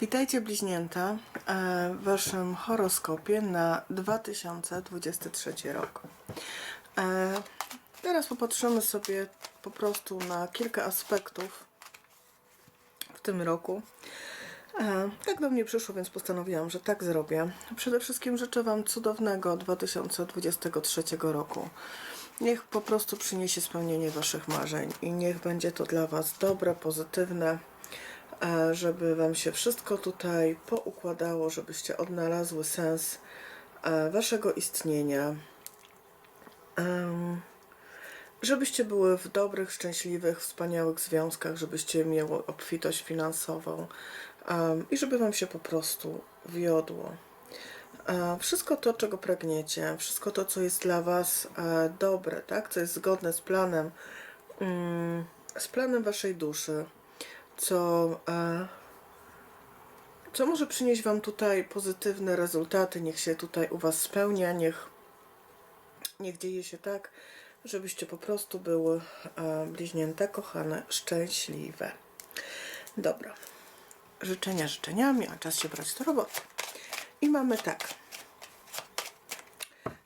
Witajcie bliźnięta e, w Waszym horoskopie na 2023 rok. E, Teraz popatrzymy sobie po prostu na kilka aspektów w tym roku. E, Tak do mnie przyszło, więc postanowiłam, że tak zrobię. Przede wszystkim życzę Wam cudownego 2023 roku. Niech po prostu przyniesie spełnienie Waszych marzeń i niech będzie to dla Was dobre, pozytywne, żeby Wam się wszystko tutaj poukładało, żebyście odnalazły sens e, Waszego istnienia. Żebyście były w dobrych, szczęśliwych, wspaniałych związkach, żebyście miały obfitość finansową i żeby Wam się po prostu wiodło. E, Wszystko to, czego pragniecie, wszystko to, co jest dla Was e, dobre, tak? co jest zgodne z planem, mm, z planem Waszej duszy, co, e, co może przynieść Wam tutaj pozytywne rezultaty, niech się tutaj u Was spełnia, niech Niech dzieje się tak, żebyście po prostu były e, bliźnięte, kochane, szczęśliwe. Dobra. Życzenia życzeniami, a czas się brać do roboty. I mamy tak.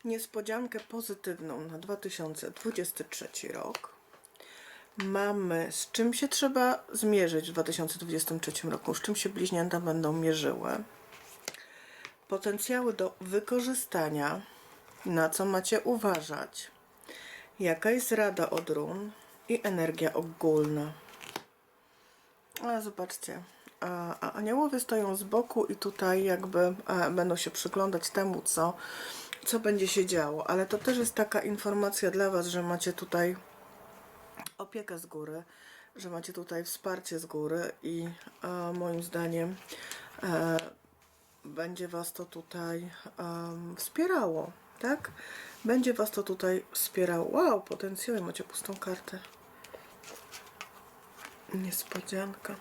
Niespodziankę pozytywną na 2023 rok. Mamy z czym się trzeba zmierzyć w 2023 roku, z czym się bliźnięta będą mierzyły? Potencjały do wykorzystania, na co macie uważać, jaka jest rada od run i energia ogólna. A zobaczcie, a, aniołowie stoją z boku i tutaj jakby e, będą się przyglądać temu, co, co będzie się działo, ale to też jest taka informacja dla Was, że macie tutaj opiekę z góry, że macie tutaj wsparcie z góry i e, moim zdaniem e, będzie Was to tutaj wspierało, tak? Będzie Was to tutaj wspierało. Wow, potencjały, macie pustą kartę. Niespodzianka.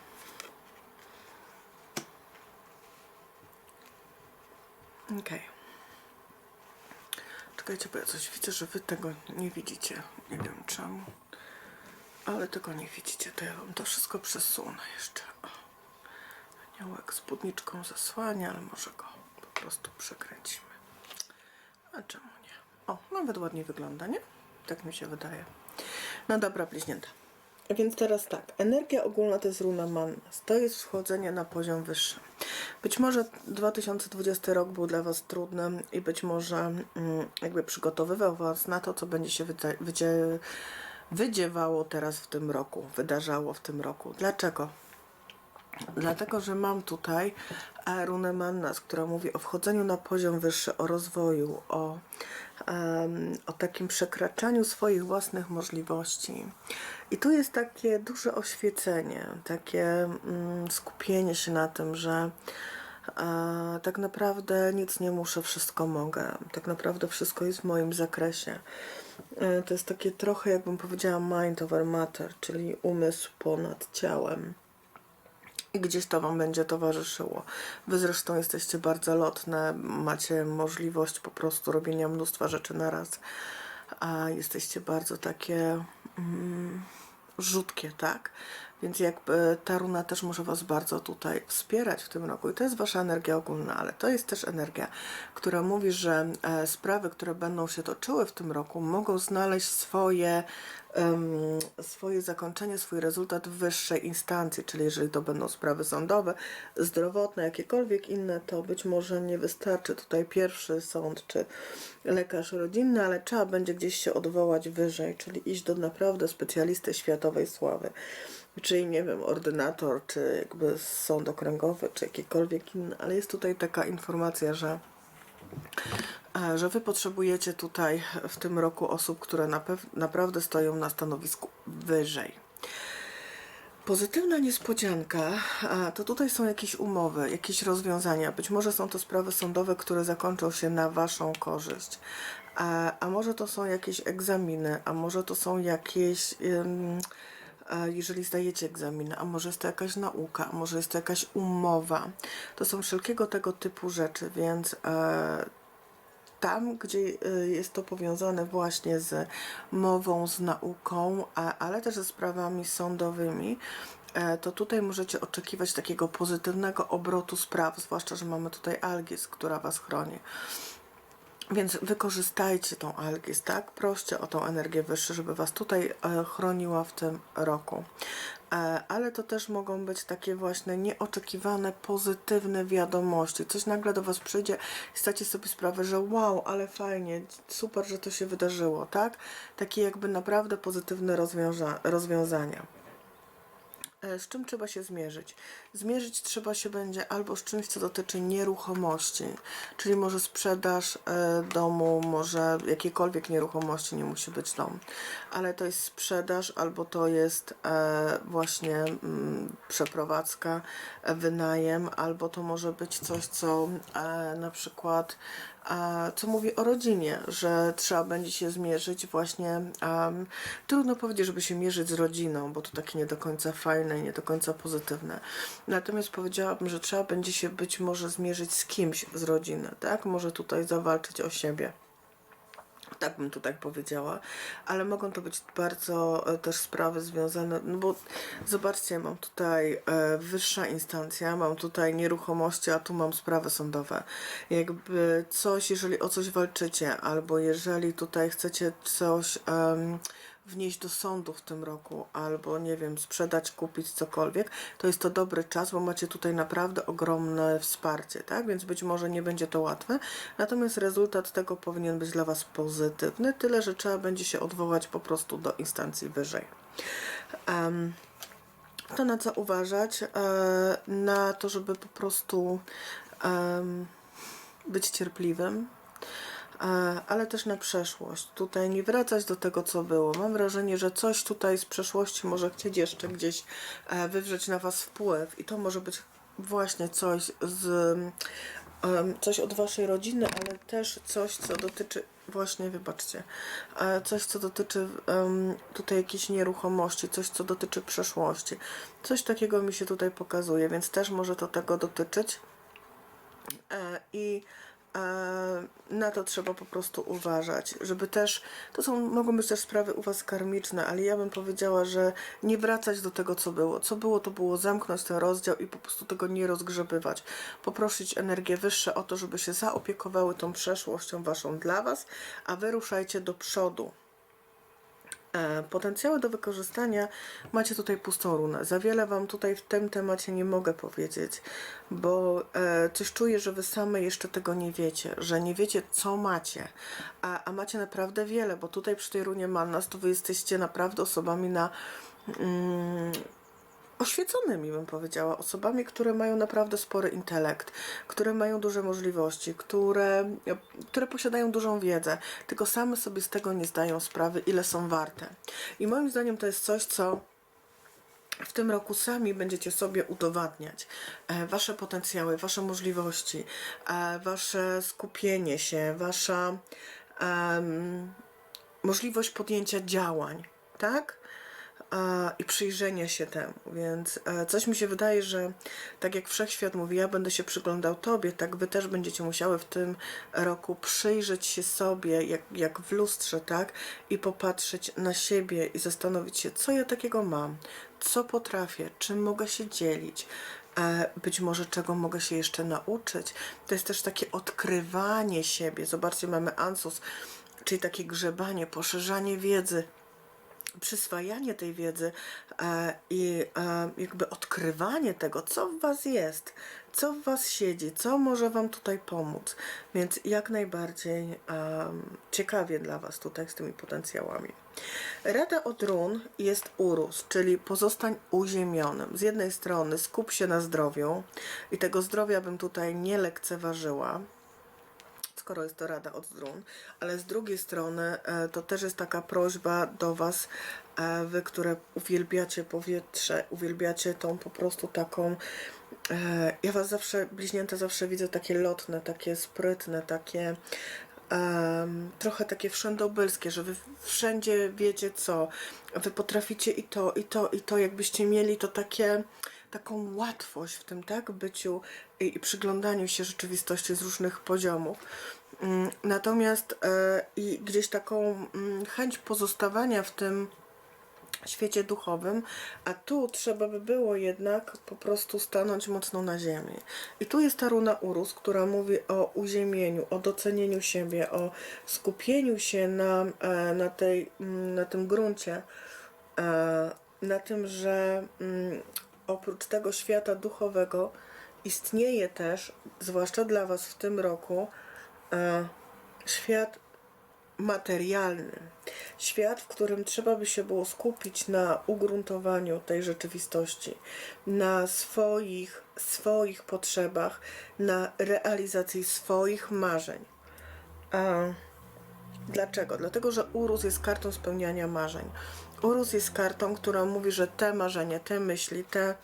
Okej. Czekajcie, bo ja coś widzę, że Wy tego nie widzicie. Nie wiem czemu. Ale tego nie widzicie, to ja Wam to wszystko przesunę jeszcze. O. Aniołek spódniczką zasłania, ale może go po prostu przekręcimy. A czemu nie? O, nawet ładnie wygląda, nie? Tak mi się wydaje. No dobra, bliźnięta. Więc teraz tak, energia ogólna to jest runa Mannas. To jest wchodzenie na poziom wyższy. Być może 2020 rok był dla Was trudny i być może mm, jakby przygotowywał Was na to, co będzie się wydzie- wydziewało teraz w tym roku, wydarzało w tym roku. Dlaczego? Dlatego, że mam tutaj runę Mannas, która mówi o wchodzeniu na poziom wyższy, o rozwoju, o, em, o takim przekraczaniu swoich własnych możliwości. I tu jest takie duże oświecenie, takie mm, skupienie się na tym, że tak naprawdę nic nie muszę, wszystko mogę. Tak naprawdę wszystko jest w moim zakresie. E, to jest takie trochę, jakbym powiedziała, mind over matter, czyli umysł ponad ciałem i gdzieś to Wam będzie towarzyszyło. Wy zresztą jesteście bardzo lotne, macie możliwość po prostu robienia mnóstwa rzeczy na raz, a jesteście bardzo takie mm, rzutkie, tak? Więc jakby ta runa też może Was bardzo tutaj wspierać w tym roku. I to jest Wasza energia ogólna, ale to jest też energia, która mówi, że e, sprawy, które będą się toczyły w tym roku, mogą znaleźć swoje, em, swoje zakończenie, swój rezultat w wyższej instancji, czyli jeżeli to będą sprawy sądowe, zdrowotne, jakiekolwiek inne, to być może nie wystarczy tutaj pierwszy sąd czy lekarz rodzinny, ale trzeba będzie gdzieś się odwołać wyżej, czyli iść do naprawdę specjalisty światowej sławy czyli nie wiem, ordynator, czy jakby sąd okręgowy, czy jakikolwiek inny, ale jest tutaj taka informacja, że e, że Wy potrzebujecie tutaj w tym roku osób, które naprawdę stoją na stanowisku wyżej. Pozytywna niespodzianka, a to tutaj są jakieś umowy, jakieś rozwiązania. Być może są to sprawy sądowe, które zakończą się na Waszą korzyść. A, a może to są jakieś egzaminy, a może to są jakieś. a jeżeli zdajecie egzaminy, a może jest to jakaś nauka, a może jest to jakaś umowa. To są wszelkiego tego typu rzeczy, więc e, tam, gdzie y, jest to powiązane właśnie z mową, z nauką, ale też ze sprawami sądowymi, e, to tutaj możecie oczekiwać takiego pozytywnego obrotu spraw, zwłaszcza, że mamy tutaj Algis, która Was chroni. Więc wykorzystajcie tą Algis, tak? Proście o tą energię wyższą, żeby Was tutaj e, chroniła w tym roku. E, ale to też mogą być takie właśnie nieoczekiwane, pozytywne wiadomości. Coś nagle do Was przyjdzie i zdacie sobie sprawę, że wow, ale fajnie, super, że to się wydarzyło, tak? Takie jakby naprawdę pozytywne rozwiąza- rozwiązania. E, Z czym trzeba się zmierzyć? Zmierzyć trzeba się będzie albo z czymś, co dotyczy nieruchomości, czyli może sprzedaż e, domu, może jakiejkolwiek nieruchomości, nie musi być dom, ale to jest sprzedaż, albo to jest e, właśnie mm, przeprowadzka, wynajem, albo to może być coś, co na przykład co mówi o rodzinie, że trzeba będzie się zmierzyć właśnie, em, trudno powiedzieć, żeby się mierzyć z rodziną, bo to takie nie do końca fajne i nie do końca pozytywne. Natomiast powiedziałabym, że trzeba będzie się być może zmierzyć z kimś z rodziny, tak? Może tutaj zawalczyć o siebie. Tak bym tu tak powiedziała, ale mogą to być bardzo e, też sprawy związane, no bo zobaczcie, mam tutaj e, wyższa instancja, mam tutaj nieruchomości, a tu mam sprawy sądowe. Jakby coś, jeżeli o coś walczycie, albo jeżeli tutaj chcecie coś em, wnieść do sądu w tym roku, albo nie wiem, sprzedać, kupić cokolwiek, to jest to dobry czas, bo macie tutaj naprawdę ogromne wsparcie, tak? Więc być może nie będzie to łatwe, natomiast rezultat tego powinien być dla Was pozytywny, tyle że trzeba będzie się odwołać po prostu do instancji wyżej. Em, to na co uważać? E, na to, żeby po prostu em, być cierpliwym, ale też na przeszłość. Tutaj nie wracać do tego, co było. Mam wrażenie, że coś tutaj z przeszłości może chcieć jeszcze gdzieś e, wywrzeć na Was wpływ i to może być właśnie coś z coś od Waszej rodziny, ale też coś, co dotyczy właśnie, wybaczcie, e, coś, co dotyczy tutaj jakiejś nieruchomości, coś, co dotyczy przeszłości. Coś takiego mi się tutaj pokazuje, więc też może to tego dotyczyć. E, I na to trzeba po prostu uważać, żeby też, to są, mogą być też sprawy u Was karmiczne, ale ja bym powiedziała, że nie wracać do tego, co było. Co było, to było zamknąć ten rozdział i po prostu tego nie rozgrzebywać. Poprosić energię wyższe o to, żeby się zaopiekowały tą przeszłością Waszą dla Was, a Wy ruszajcie do przodu. E, Potencjały do wykorzystania macie tutaj pustą runę. Za wiele Wam tutaj w tym temacie nie mogę powiedzieć, bo e, coś czuję, że Wy same jeszcze tego nie wiecie, że nie wiecie, co macie, a, a macie naprawdę wiele, bo tutaj przy tej runie Mannas to Wy jesteście naprawdę osobami na. Mm, oświeconymi, bym powiedziała, osobami, które mają naprawdę spory intelekt, które mają duże możliwości, które, które posiadają dużą wiedzę, tylko same sobie z tego nie zdają sprawy, ile są warte. I moim zdaniem to jest coś, co w tym roku sami będziecie sobie udowadniać e, wasze potencjały, wasze możliwości, e, wasze skupienie się, wasza możliwość podjęcia działań, tak? I przyjrzenia się temu. Więc e, coś mi się wydaje, że tak jak wszechświat mówi, ja będę się przyglądał Tobie, tak Wy też będziecie musiały w tym roku przyjrzeć się sobie, jak, jak w lustrze, tak? I popatrzeć na siebie i zastanowić się, co ja takiego mam, co potrafię, czym mogę się dzielić. E, Być może czego mogę się jeszcze nauczyć. To jest też takie odkrywanie siebie. Zobaczcie, mamy Ansus, czyli takie grzebanie, poszerzanie wiedzy, przyswajanie tej wiedzy e, i e, jakby odkrywanie tego, co w Was jest, co w Was siedzi, co może Wam tutaj pomóc. Więc jak najbardziej ciekawie dla Was tutaj z tymi potencjałami. Rada od run jest urósł, czyli pozostań uziemionym. Z jednej strony skup się na zdrowiu i tego zdrowia bym tutaj nie lekceważyła skoro jest to rada od drun, ale z drugiej strony e, to też jest taka prośba do Was, e, Wy, które uwielbiacie powietrze, uwielbiacie tą po prostu taką. e, Ja Was zawsze, bliźnięta zawsze widzę takie lotne, takie sprytne, takie. em, trochę takie wszędobylskie, że wy wszędzie wiecie co, wy potraficie i to, i to, i to, jakbyście mieli to takie, taką łatwość w tym tak byciu i, i przyglądaniu się rzeczywistości z różnych poziomów. Mm, Natomiast e, i gdzieś taką mm, chęć pozostawania w tym świecie duchowym, a tu trzeba by było jednak po prostu stanąć mocno na ziemi. I tu jest ta runa Urus, która mówi o uziemieniu, o docenieniu siebie, o skupieniu się na, e, na, tej, mm, na tym gruncie, e, na tym, że oprócz tego świata duchowego istnieje też, zwłaszcza dla Was w tym roku, e, świat materialny. Świat, w którym trzeba by się było skupić na ugruntowaniu tej rzeczywistości, na swoich, swoich potrzebach, na realizacji swoich marzeń. A dlaczego? Dlatego, że Urus jest kartą spełniania marzeń. Urus jest kartą, która mówi, że te marzenia, te myśli, te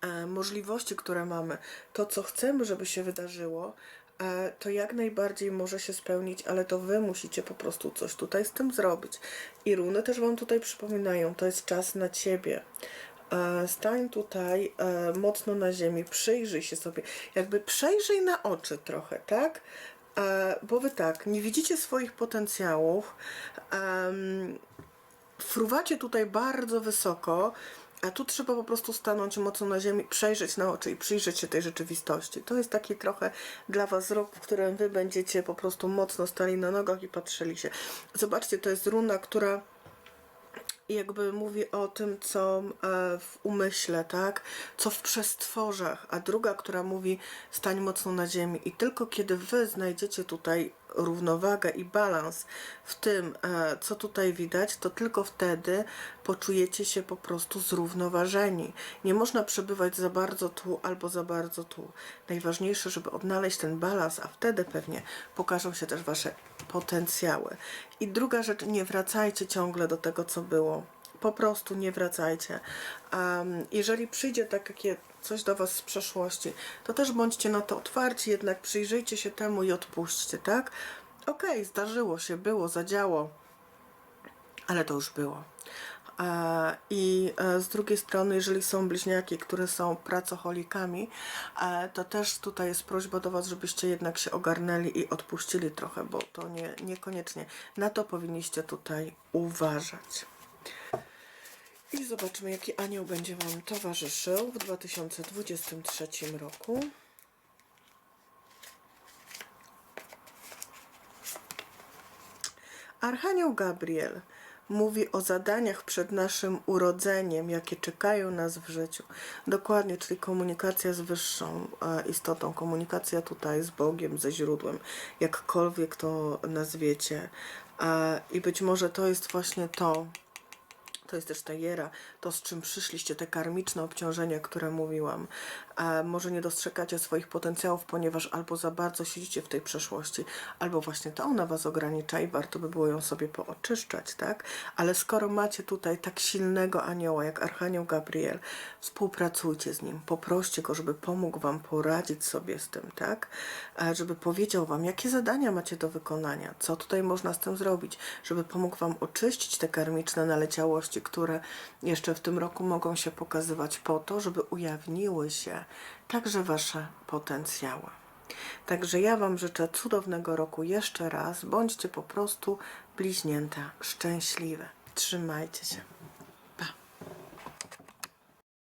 e, możliwości, które mamy, to co chcemy, żeby się wydarzyło, e, to jak najbardziej może się spełnić, ale to wy musicie po prostu coś tutaj z tym zrobić. I runy też wam tutaj przypominają, to jest czas na ciebie. E, Stań tutaj e, mocno na ziemi, przyjrzyj się sobie, jakby przejrzyj na oczy trochę, tak? E, Bo wy tak, nie widzicie swoich potencjałów, em, fruwacie tutaj bardzo wysoko, a tu trzeba po prostu stanąć mocno na ziemi, przejrzeć na oczy i przyjrzeć się tej rzeczywistości. To jest taki trochę dla Was rok, w którym Wy będziecie po prostu mocno stali na nogach i patrzyli się. Zobaczcie, to jest runa, która jakby mówi o tym, co e, w umyśle, tak? Co w przestworzach, a druga, która mówi stań mocno na ziemi. I tylko kiedy wy znajdziecie tutaj równowagę i balans w tym, e, co tutaj widać, to tylko wtedy poczujecie się po prostu zrównoważeni. Nie można przebywać za bardzo tu albo za bardzo tu. Najważniejsze, żeby odnaleźć ten balans, a wtedy pewnie pokażą się też wasze potencjały. I druga rzecz, nie wracajcie ciągle do tego, co było. Po prostu nie wracajcie. Um, jeżeli przyjdzie takie coś do Was z przeszłości, to też bądźcie na to otwarci, jednak przyjrzyjcie się temu i odpuśćcie, tak? Okej, zdarzyło się, było, zadziało, ale to już było. E, I e, z drugiej strony, jeżeli są bliźniaki, które są pracocholikami, e, to też tutaj jest prośba do Was, żebyście jednak się ogarnęli i odpuścili trochę, bo to nie, niekoniecznie. Na to powinniście tutaj uważać. I zobaczmy, jaki anioł będzie Wam towarzyszył w 2023 roku. Archanioł Gabriel mówi o zadaniach przed naszym urodzeniem, jakie czekają nas w życiu. Dokładnie, czyli komunikacja z wyższą e, istotą, komunikacja tutaj z Bogiem, ze źródłem, jakkolwiek to nazwiecie. E, I być może to jest właśnie to, to jest też ta jera, to z czym przyszliście, te karmiczne obciążenia, które mówiłam. A może nie dostrzegacie swoich potencjałów, ponieważ albo za bardzo siedzicie w tej przeszłości, albo właśnie to ona was ogranicza i warto by było ją sobie pooczyszczać, tak? Ale skoro macie tutaj tak silnego anioła, jak Archanioł Gabriel, współpracujcie z nim, poproście go, żeby pomógł wam poradzić sobie z tym, tak? A Żeby powiedział wam, jakie zadania macie do wykonania, co tutaj można z tym zrobić, żeby pomógł wam oczyścić te karmiczne naleciałości, które jeszcze w tym roku mogą się pokazywać po to, żeby ujawniły się także wasze potencjały. Także ja Wam życzę cudownego roku jeszcze raz. Bądźcie po prostu bliźnięta szczęśliwe. Trzymajcie się.